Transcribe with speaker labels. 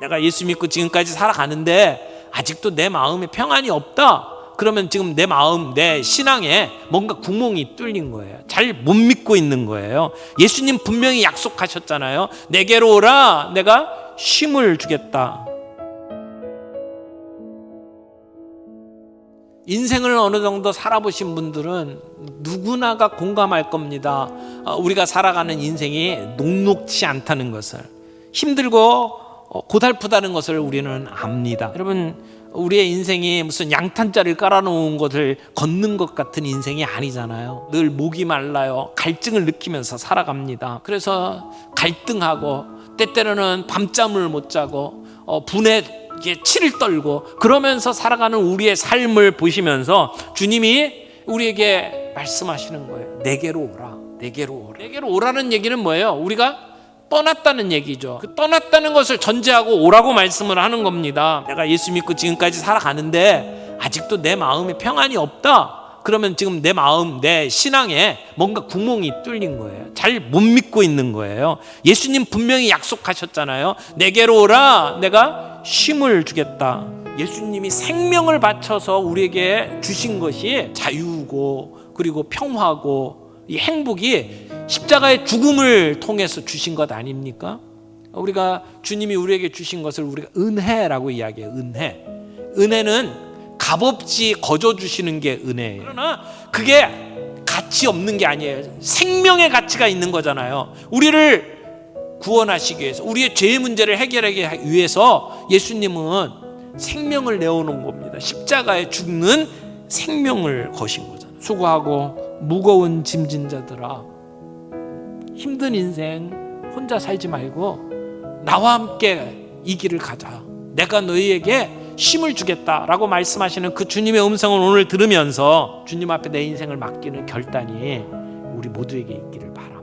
Speaker 1: 내가 예수 믿고 지금까지 살아가는데 아직도 내 마음에 평안이 없다. 그러면 지금 내 마음, 내 신앙에 뭔가 구멍이 뚫린 거예요. 잘 못 믿고 있는 거예요. 예수님 분명히 약속하셨잖아요. 내게로 오라. 내가 쉼을 주겠다. 인생을 어느 정도 살아보신 분들은 누구나가 공감할 겁니다. 어, 우리가 살아가는 인생이 녹록치 않다는 것을 힘들고 어, 고달프다는 것을 우리는 압니다. 여러분 우리의 인생이 무슨 양탄자를 깔아놓은 것을 걷는 것 같은 인생이 아니잖아요. 늘 목이 말라요. 갈증을 느끼면서 살아갑니다. 그래서 갈등하고 때때로는 밤잠을 못 자고 어, 분에 치를 떨고 그러면서 살아가는 우리의 삶을 보시면서 주님이 우리에게 말씀하시는 거예요. 내게로 오라. 내게로 오라. 내게로 오라는 얘기는 뭐예요? 우리가 떠났다는 얘기죠. 그 떠났다는 것을 전제하고 오라고 말씀을 하는 겁니다. 내가 예수 믿고 지금까지 살아가는데 아직도 내 마음에 평안이 없다. 그러면 지금 내 마음, 내 신앙에 뭔가 구멍이 뚫린 거예요. 잘 못 믿고 있는 거예요. 예수님 분명히 약속하셨잖아요. 내게로 오라. 내가 쉼을 주겠다. 예수님이 생명을 바쳐서 우리에게 주신 것이 자유고 그리고 평화고 이 행복이 십자가의 죽음을 통해서 주신 것 아닙니까? 우리가 주님이 우리에게 주신 것을 우리가 은혜라고 이야기해요. 은혜. 은혜는 값없이 거저 주시는 게 은혜예요. 그러나 그게 가치 없는 게 아니에요. 생명의 가치가 있는 거잖아요. 우리를 구원하시기 위해서 우리의 죄의 문제를 해결하기 위해서 예수님은 생명을 내어놓은 겁니다. 십자가에 죽는 생명을 거신 거잖아요. 수고하고 무거운 짐진 자들아 힘든 인생 혼자 살지 말고 나와 함께 이 길을 가자. 내가 너희에게 힘을 주겠다라고 말씀하시는 그 주님의 음성을 오늘 들으면서 주님 앞에 내 인생을 맡기는 결단이 우리 모두에게 있기를 바랍니다.